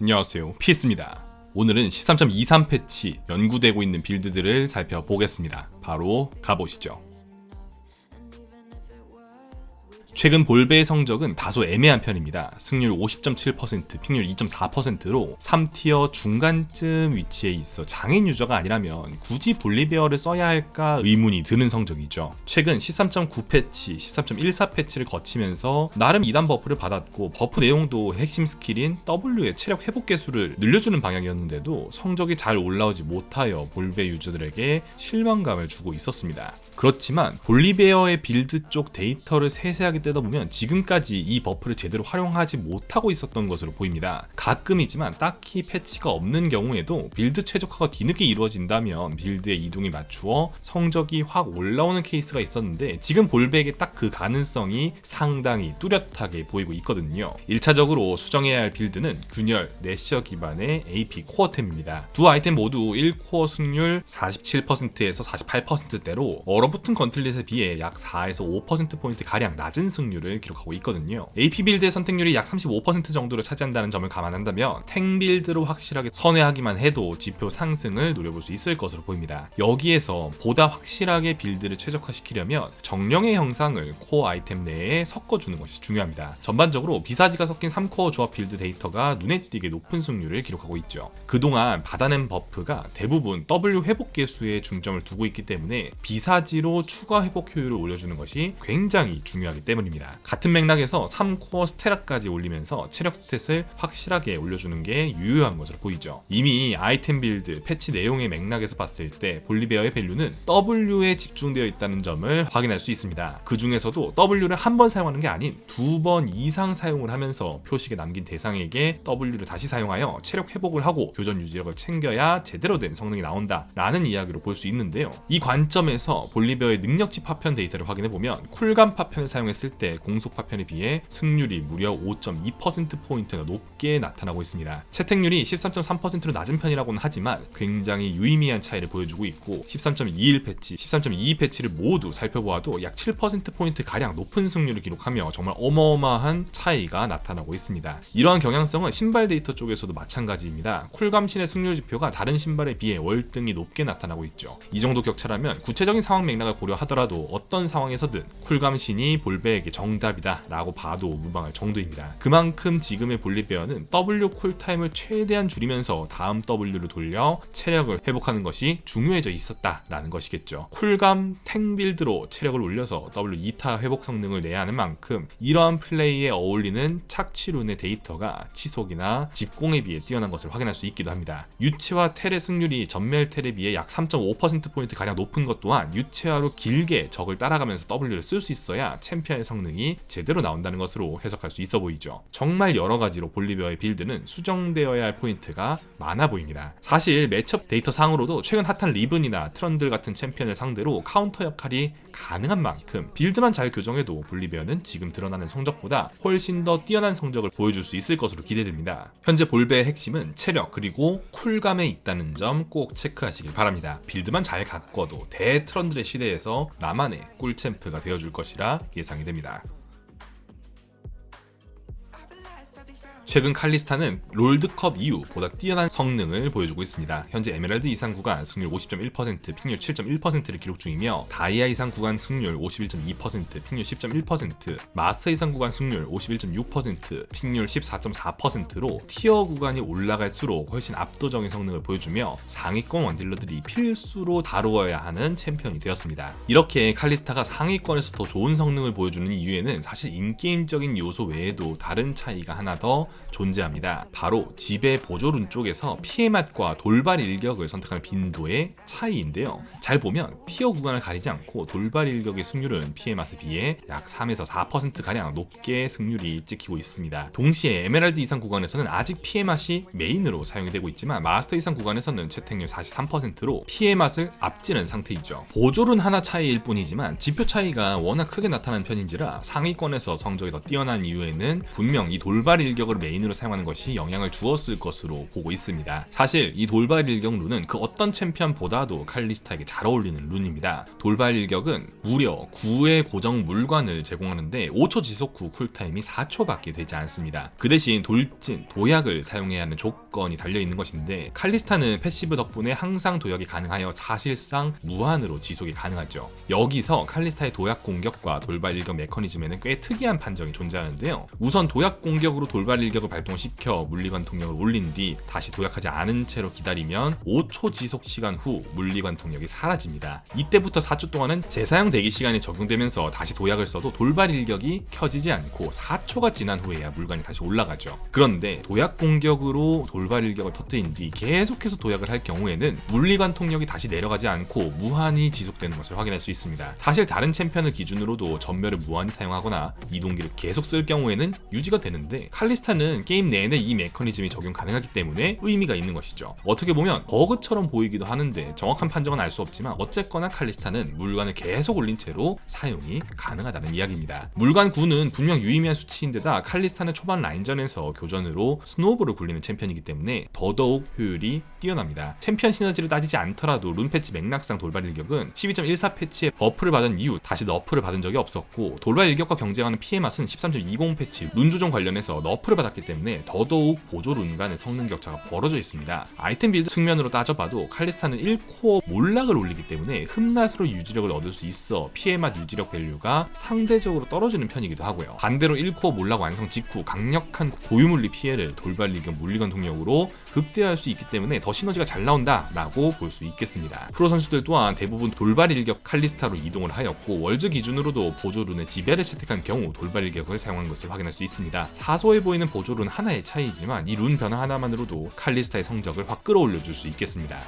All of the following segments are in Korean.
안녕하세요. 피스입니다. 오늘은 13.23 패치 연구되고 있는 빌드들을 살펴보겠습니다. 바로 가보시죠. 최근 볼베의 성적은 다소 애매한 편입니다. 승률 50.7%, 픽률 2.4%로 3티어 중간쯤 위치에 있어 장애인 유저가 아니라면 굳이 볼리베어를 써야 할까 의문이 드는 성적이죠. 최근 13.9 패치, 13.14 패치를 거치면서 나름 2단 버프를 받았고 버프 내용도 핵심 스킬인 W의 체력 회복 개수를 늘려주는 방향이었는데도 성적이 잘 올라오지 못하여 볼베 유저들에게 실망감을 주고 있었습니다. 그렇지만 볼리베어의 빌드 쪽 데이터를 세세하게 뜯어보면 지금까지 이 버프를 제대로 활용하지 못하고 있었던 것으로 보입니다. 가끔이지만 딱히 패치가 없는 경우에도 빌드 최적화가 뒤늦게 이루어진다면 빌드의 이동에 맞추어 성적이 확 올라오는 케이스가 있었는데 지금 볼베에게 딱그 가능성이 상당히 뚜렷하게 보이고 있거든요. 1차적으로 수정해야 할 빌드는 균열, 내셔 기반의 AP 코어템입니다. 두 아이템 모두 1코어 승률 47%에서 48%대로 얼어 붙은 건틀릿에 비해 약 4에서 5%포인트 가량 낮은 승률을 기록하고 있거든요. AP 빌드의 선택률이 약 35% 정도를 차지한다는 점을 감안한다면 탱 빌드로 확실하게 선회하기만 해도 지표 상승을 노려볼 수 있을 것으로 보입니다. 여기에서 보다 확실하게 빌드를 최적화시키려면 정령의 형상을 코어 아이템 내에 섞어주는 것이 중요합니다. 전반적으로 비사지가 섞인 3코어 조합 빌드 데이터가 눈에 띄게 높은 승률을 기록하고 있죠. 그동안 받아낸 버프가 대부분 W 회복 개수에 중점을 두고 있기 때문에 비사지 로 추가 회복 효율을 올려주는 것이 굉장히 중요하기 때문입니다. 같은 맥락에서 3코어 스테라까지 올리면서 체력 스탯을 확실하게 올려주는 게 유효한 것으로 보이죠. 이미 아이템 빌드, 패치 내용의 맥락에서 봤을 때 볼리베어의 밸류는 W에 집중되어 있다는 점을 확인할 수 있습니다. 그 중에서도 W를 한 번 사용하는 게 아닌 두 번 이상 사용을 하면서 표식에 남긴 대상에게 W를 다시 사용하여 체력 회복을 하고 교전 유지력을 챙겨야 제대로 된 성능이 나온다라는 이야기로 볼 수 있는데요. 이 관점에서 볼 리베어의 능력치 파편 데이터를 확인해 보면 쿨감 파편을 사용했을 때 공속 파편에 비해 승률이 무려 5.2% 포인트나 높게 나타나고 있습니다. 채택률이 13.3%로 낮은 편이라고는 하지만 굉장히 유의미한 차이를 보여주고 있고 13.21 패치, 13.22 패치를 모두 살펴보아도 약 7% 포인트 가량 높은 승률을 기록하며 정말 어마어마한 차이가 나타나고 있습니다. 이러한 경향성은 신발 데이터 쪽에서도 마찬가지입니다. 쿨감신의 승률 지표가 다른 신발에 비해 월등히 높게 나타나고 있죠. 이 정도 격차라면 구체적인 상황 맥락을 고려하더라도 어떤 상황에서든 쿨감신이 볼베에게 정답이다 라고 봐도 무방할 정도입니다. 그만큼 지금의 볼리베어는 W 쿨타임을 최대한 줄이면서 다음 W를 돌려 체력을 회복하는 것이 중요해져 있었다라는 것이겠죠. 쿨감 탱 빌드로 체력을 올려서 W 2타 회복 성능을 내야 하는 만큼 이러한 플레이에 어울리는 착취룬의 데이터가 치속이나 집공에 비해 뛰어난 것을 확인할 수 있기도 합니다. 유체화 텔의 승률이 전멸 텔에 비해 약 3.5%포인트 가량 높은 것 또한 유 체화로 길게 적을 따라가면서 W를 쓸 수 있어야 챔피언의 성능이 제대로 나온다는 것으로 해석할 수 있어 보이죠. 정말 여러 가지로 볼리베어의 빌드는 수정되어야 할 포인트가 많아 보입니다. 사실 매첩 데이터 상으로도 최근 핫한 리븐이나 트런들 같은 챔피언을 상대로 카운터 역할이 가능한 만큼 빌드만 잘 교정해도 볼리베어는 지금 드러나는 성적보다 훨씬 더 뛰어난 성적을 보여줄 수 있을 것으로 기대됩니다. 현재 볼베의 핵심은 체력 그리고 쿨감에 있다는 점 꼭 체크하시길 바랍니다. 빌드만 잘 가꿔도 대트런들의 시대에서 나만의 꿀챔프가 되어줄 것이라 예상이 됩니다. 최근 칼리스타는 롤드컵 이후 보다 뛰어난 성능을 보여주고 있습니다. 현재 에메랄드 이상 구간 승률 50.1%, 픽률 7.1%를 기록 중이며 다이아 이상 구간 승률 51.2%, 픽률 10.1%, 마스터 이상 구간 승률 51.6%, 픽률 14.4%로 티어 구간이 올라갈수록 훨씬 압도적인 성능을 보여주며 상위권 원딜러들이 필수로 다루어야 하는 챔피언이 되었습니다. 이렇게 칼리스타가 상위권에서 더 좋은 성능을 보여주는 이유에는 사실 인게임적인 요소 외에도 다른 차이가 하나 더 존재합니다. 바로 지배 보조룬 쪽에서 피해 맛과 돌발 일격을 선택하는 빈도의 차이인데요. 잘 보면 티어 구간을 가리지 않고 돌발 일격의 승률은 피해 맛에 비해 약 3에서 4% 가량 높게 승률이 찍히고 있습니다. 동시에 에메랄드 이상 구간에서는 아직 피해 맛이 메인으로 사용이 되고 있지만 마스터 이상 구간에서는 채택률 43%로 피해 맛을 앞지는 상태이죠. 보조룬 하나 차이일 뿐이지만 지표 차이가 워낙 크게 나타나는 편인지라 상위권에서 성적이 더 뛰어난 이유에는 분명 이 돌발 일격 일격을 메인으로 사용하는 것이 영향을 주었을 것으로 보고 있습니다. 사실 이 돌발 일격 룬은 그 어떤 챔피언보다도 칼리스타에게 잘 어울리는 룬입니다. 돌발 일격은 무려 9의 고정 물관을 제공하는데 5초 지속 후 쿨타임이 4초밖에 되지 않습니다. 그 대신 돌진, 도약을 사용해야 하는 조건 이 달려 있는 것인데 칼리스타는 패시브 덕분에 항상 도약이 가능하여 사실상 무한으로 지속이 가능하죠. 여기서 칼리스타의 도약 공격과 돌발 일격 메커니즘에는 꽤 특이한 판정이 존재하는데요. 우선 도약 공격으로 돌발 일격을 발동시켜 물리관 통력을 올린 뒤 다시 도약하지 않은 채로 기다리면 5초 지속 시간 후 물리관 통력이 사라집니다. 이때부터 4초 동안은 재사용 대기 시간이 적용되면서 다시 도약을 써도 돌발 일격이 켜지지 않고 4초가 지난 후에야 물관이 다시 올라가죠. 그런데 도약 공격으로 돌발 일격을 터뜨린 뒤 계속해서 도약을 할 경우에는 물리관 통력이 다시 내려가지 않고 무한히 지속되는 것을 확인할 수 있습니다. 사실 다른 챔피언을 기준으로도 전멸을 무한히 사용하거나 이동기를 계속 쓸 경우에는 유지가 되는데 칼리스타는 게임 내내 이 메커니즘이 적용 가능하기 때문에 의미가 있는 것이죠. 어떻게 보면 버그처럼 보이기도 하는데 정확한 판정은 알 수 없지만 어쨌거나 칼리스타는 물관을 계속 올린 채로 사용이 가능하다는 이야기입니다. 물관 9는 분명 유의미한 수치인데다 칼리스타는 초반 라인전에서 교전으로 스노우볼을 굴리는 챔피언이기 때문에 더더욱 효율이 뛰어납니다. 챔피언 시너지를 따지지 않더라도 룬 패치 맥락상 돌발 일격은 12.14 패치에 버프를 받은 이후 다시 너프를 받은 적이 없었고 돌발 일격과 경쟁하는 피해 맛은 13.20 패치 룬 조정 관련해서 너프를 받았기 때문에 더더욱 보조 룬 간의 성능 격차가 벌어져 있습니다. 아이템 빌드 측면으로 따져봐도 칼리스타는 1코어 몰락을 올리기 때문에 흠낫으로 유지력을 얻을 수 있어 피해 맛 유지력 밸류가 상대적으로 떨어지는 편이기도 하고요. 반대로 1코어 몰락 완성 직후 강력한 고유물리 피해를 돌발 일격 물리건 동력으로 극대화할 수 있기 때문에 더 시너지가 잘 나온다라고 볼 수 있겠습니다. 프로 선수들 또한 대부분 돌발 일격 칼리스타로 이동을 하였고 월즈 기준으로도 보조룬의 지배를 채택한 경우 돌발 일격을 사용한 것을 확인할 수 있습니다. 사소해 보이는 보조룬 하나의 차이지만 이 룬 변화 하나만으로도 칼리스타의 성적을 확 끌어올려 줄 수 있겠습니다.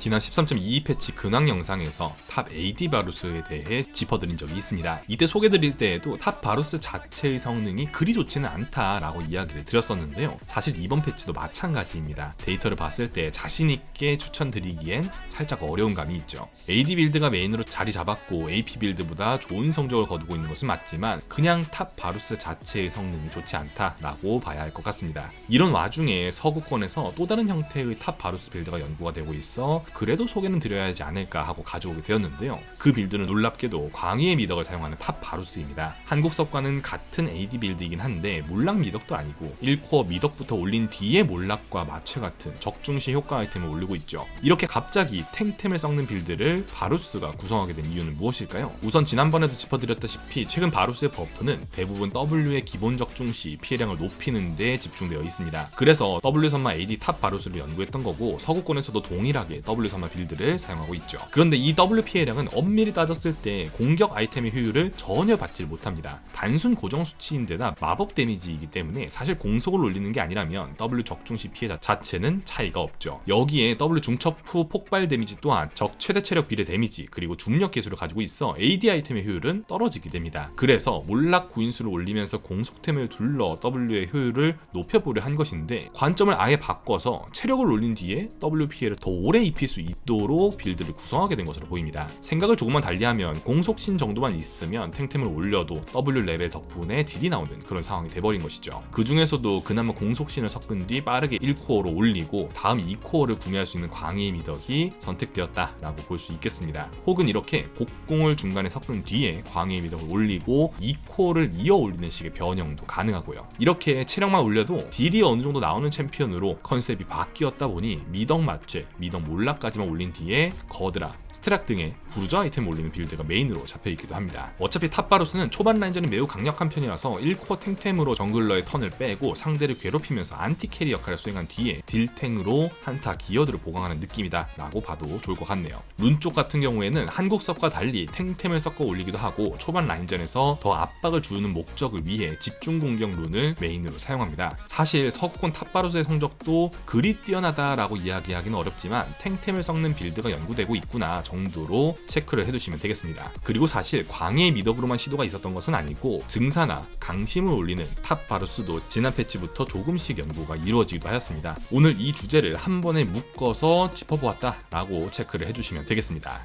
지난 13.22 패치 근황 영상에서 탑 AD 바루스에 대해 짚어드린 적이 있습니다. 이때 소개드릴 때에도 탑 바루스 자체의 성능이 그리 좋지는 않다라고 이야기를 드렸었는데요. 사실 이번 패치도 마찬가지입니다. 데이터를 봤을 때 자신있게 추천드리기엔 살짝 어려운 감이 있죠. AD 빌드가 메인으로 자리 잡았고 AP 빌드보다 좋은 성적을 거두고 있는 것은 맞지만 그냥 탑 바루스 자체의 성능이 좋지 않다라고 봐야 할 것 같습니다. 이런 와중에 서구권에서 또 다른 형태의 탑 바루스 빌드가 연구가 되고 있어 그래도 소개는 드려야 하지 않을까 하고 가져오게 되었는데요. 그 빌드는 놀랍게도 광희의 미덕을 사용하는 탑 바루스입니다. 한국 섭과는 같은 AD 빌드이긴 한데 몰락 미덕도 아니고 1코어 미덕부터 올린 뒤에 몰락과 마취 같은 적중시 효과 아이템을 올리고 있죠. 이렇게 갑자기 탱템을 썩는 빌드를 바루스가 구성하게 된 이유는 무엇일까요? 우선 지난번에도 짚어드렸다시피 최근 바루스의 버프는 대부분 W의 기본 적중 시 피해량을 높이는 데 집중되어 있습니다. 그래서 W 선마 AD 탑 바루스를 연구했던 거고 서구권에서도 동일하게 W 선마 빌드를 사용하고 있죠. 그런데 이 W 피해량은 엄밀히 따졌을 때 공격 아이템의 효율을 전혀 받질 못합니다. 단순 고정 수치인데다 마법 데미지이기 때문에 사실 공속을 올리는 게 아니라면 W 적중시 피해 자체는 차이가 없죠. 여기에 W 중첩 후 폭발 데미지 또한 적 최대 체력 비례 데미지 그리고 중력 개수를 가지고 있어 AD 아이템의 효율은 떨어지게 됩니다. 그래서 몰락 구인수를 올리면서 공속템을 둘러 W의 효율을 높여보려 한 것인데 관점을 아예 바꿔서 체력을 올린 뒤에 W 피해를 더 오래 입힐 수 있도록 빌드를 구성하게 된 것으로 보입니다. 생각을 조금만 달리하면 공속신 정도만 있으면 탱템을 올려도 W 레벨 덕분에 딜이 나오는 그런 상황이 돼버린 것이죠. 그 중에서도 그나마 공속신을 섞은 뒤 빠르게 1코어로 올리고 다음 2코어를 구매할 수 있는 광희의 미덕이 선택되었다라고 볼 수 있겠습니다. 혹은 이렇게 곡궁을 중간에 섞은 뒤에 광희의 미덕을 올리고 2코어를 이어 올리는 식의 변형도 가능하고요. 이렇게 체력만 올려도 딜이 어느 정도 나오는 챔피언으로 컨셉이 바뀌었다 보니 미덕 맞죄, 미덕 몰 락까지만 올린 뒤에 거드라, 스트락 등의 부르저 아이템 올리는 빌드가 메인으로 잡혀있기도 합니다. 어차피 탑바루스는 초반 라인전이 매우 강력한 편이라서 1코어 탱템으로 정글러의 턴을 빼고 상대를 괴롭히면서 안티 캐리 역할을 수행한 뒤에 딜탱으로 한타 기어들을 보강하는 느낌이다 라고 봐도 좋을 것 같네요. 룬쪽 같은 경우에는 한국 섭과 달리 탱템을 섞어 올리기도 하고 초반 라인전에서 더 압박을 주는 목적을 위해 집중 공격 룬을 메인으로 사용합니다. 사실 서구권 탑바루스의 성적도 그리 뛰어나다라고 이야기하기는 어렵지만 탱템을 섞는 빌드가 연구되고 있구나 정도로 체크를 해두시면 되겠습니다. 그리고 사실 광해의 미덕으로만 시도가 있었던 것은 아니고 증사나 강심을 올리는 탑 바루스도 지난 패치부터 조금씩 연구가 이루어지기도 하였습니다. 오늘 이 주제를 한 번에 묶어서 짚어보았다라고 체크를 해주시면 되겠습니다.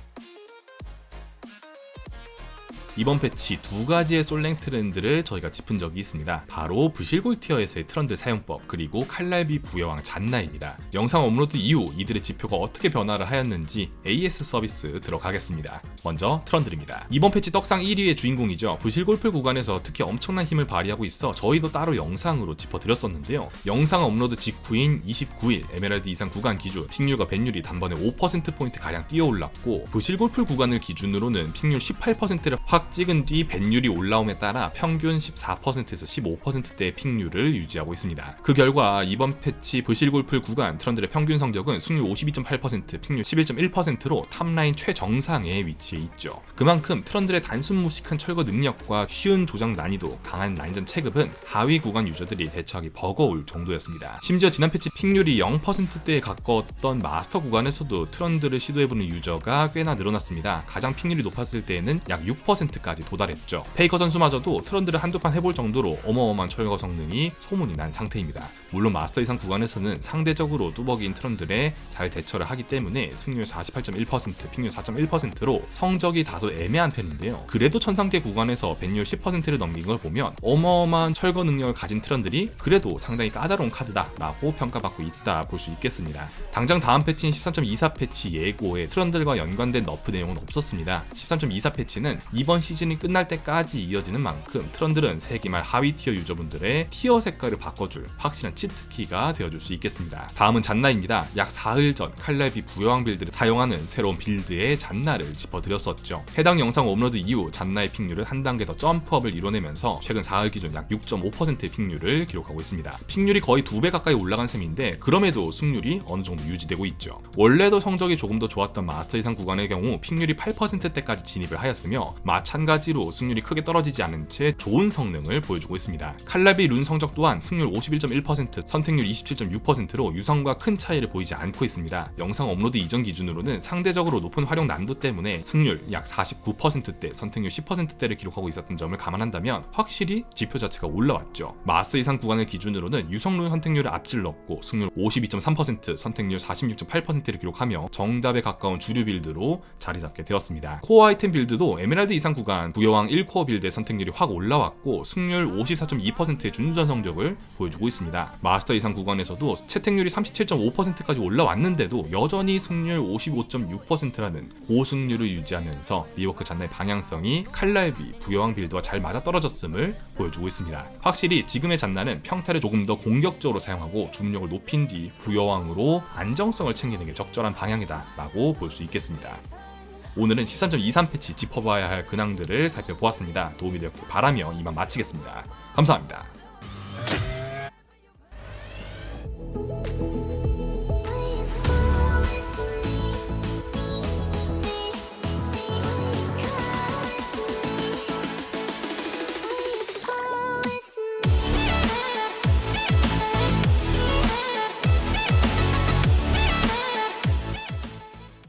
이번 패치 두 가지의 솔랭 트렌드를 저희가 짚은 적이 있습니다. 바로 부실골 티어에서의 트런드 사용법 그리고 칼날비 부여왕 잔나입니다. 영상 업로드 이후 이들의 지표가 어떻게 변화를 하였는지 AS 서비스 들어가겠습니다. 먼저 트런드입니다. 이번 패치 떡상 1위의 주인공이죠. 부실골프 구간에서 특히 엄청난 힘을 발휘하고 있어 저희도 따로 영상으로 짚어드렸었는데요. 영상 업로드 직후인 29일 에메랄드 이상 구간 기준 픽률과 밴율이 단번에 5%포인트 가량 뛰어올랐고 부실골프 구간을 기준으로는 픽률 18%를 확 찍은 뒤 밴율이 올라옴에 따라 평균 14%에서 15%대의 픽률을 유지하고 있습니다. 그 결과 이번 패치 부실골프 구간 트런들의 평균 성적은 승률 52.8%, 픽률 11.1%로 탑라인 최정상에 위치해 있죠. 그만큼 트런들의 단순 무식한 철거 능력과 쉬운 조작 난이도, 강한 라인전 체급은 하위 구간 유저들이 대처하기 버거울 정도였습니다. 심지어 지난 패치 픽률이 0%대에 가까웠던 마스터 구간에서도 트런드를 시도해보는 유저가 꽤나 늘어났습니다. 가장 픽률이 높았을 때에는 약 6% 까지 도달했죠. 페이커 선수마저도 트런드를 한두 판 해볼 정도로 어마어마한 철거 성능이 소문이 난 상태입니다. 물론 마스터 이상 구간에서는 상대적으로 뚜벅이인 트런들에 잘 대처를 하기 때문에 승률 48.1%, 픽률 4.1%로 성적이 다소 애매한 편인데요. 그래도 천상계 구간에서 밴율 10%를 넘긴 걸 보면 어마어마한 철거 능력을 가진 트런들이 그래도 상당히 까다로운 카드다 라고 평가받고 있다 볼 수 있겠습니다. 당장 다음 패치인 13.24 패치 예고에 트런들과 연관된 너프 내용은 없었습니다. 13.24 패치는 이번 시즌이 끝날 때까지 이어지는 만큼 트런들은 세기 말 하위 티어 유저분들의 티어 색깔을 바꿔줄 확실한 치트키가 되어줄 수 있겠습니다. 다음은 잔나입니다. 약 사흘 전 칼날비 부여왕 빌드를 사용하는 새로운 빌드의 잔나를 짚어드렸었죠. 해당 영상 업로드 이후 잔나의 픽률은 한 단계 더 점프업을 이뤄내면서 최근 4일 기준 약 6.5%의 픽률을 기록하고 있습니다. 픽률이 거의 두배 가까이 올라간 셈인데 그럼에도 승률이 어느 정도 유지되고 있죠. 원래도 성적이 조금 더 좋았던 마스터 이상 구간의 경우 픽률이 8%대까지 진입을 하였으며 마찬 가지로 승률이 크게 떨어지지 않은 채 좋은 성능을 보여주고 있습니다. 칼라비 룬 성적 또한 승률 51.1%, 선택률 27.6%로 유성과 큰 차이를 보이지 않고 있습니다. 영상 업로드 이전 기준으로는 상대적으로 높은 활용 난도 때문에 승률 약 49%대, 선택률 10%대를 기록하고 있었던 점을 감안한다면 확실히 지표 자체가 올라왔죠. 마스 이상 구간을 기준으로는 유성룬 선택률을 앞질렀고 승률 52.3%, 선택률 46.8%를 기록하며 정답에 가까운 주류 빌드로 자리 잡게 되었습니다. 코어 아이템 빌드도 에메랄드 이상 구간 부여왕 1코어 빌드의 선택률이 확 올라왔고 승률 54.2%의 준수한 성적을 보여주고 있습니다. 마스터 이상 구간에서도 채택률이 37.5%까지 올라왔는데도 여전히 승률 55.6%라는 고승률을 유지하면서 리워크 잔나의 방향성이 칼날비 부여왕 빌드와 잘 맞아떨어졌음을 보여주고 있습니다. 확실히 지금의 잔나는 평타를 조금 더 공격적으로 사용하고 주문력을 높인 뒤 부여왕으로 안정성을 챙기는 게 적절한 방향이다 라고 볼 수 있겠습니다. 오늘은 13.23 패치 짚어봐야 할 근황들을 살펴보았습니다. 도움이 되었길 바라며 이만 마치겠습니다. 감사합니다.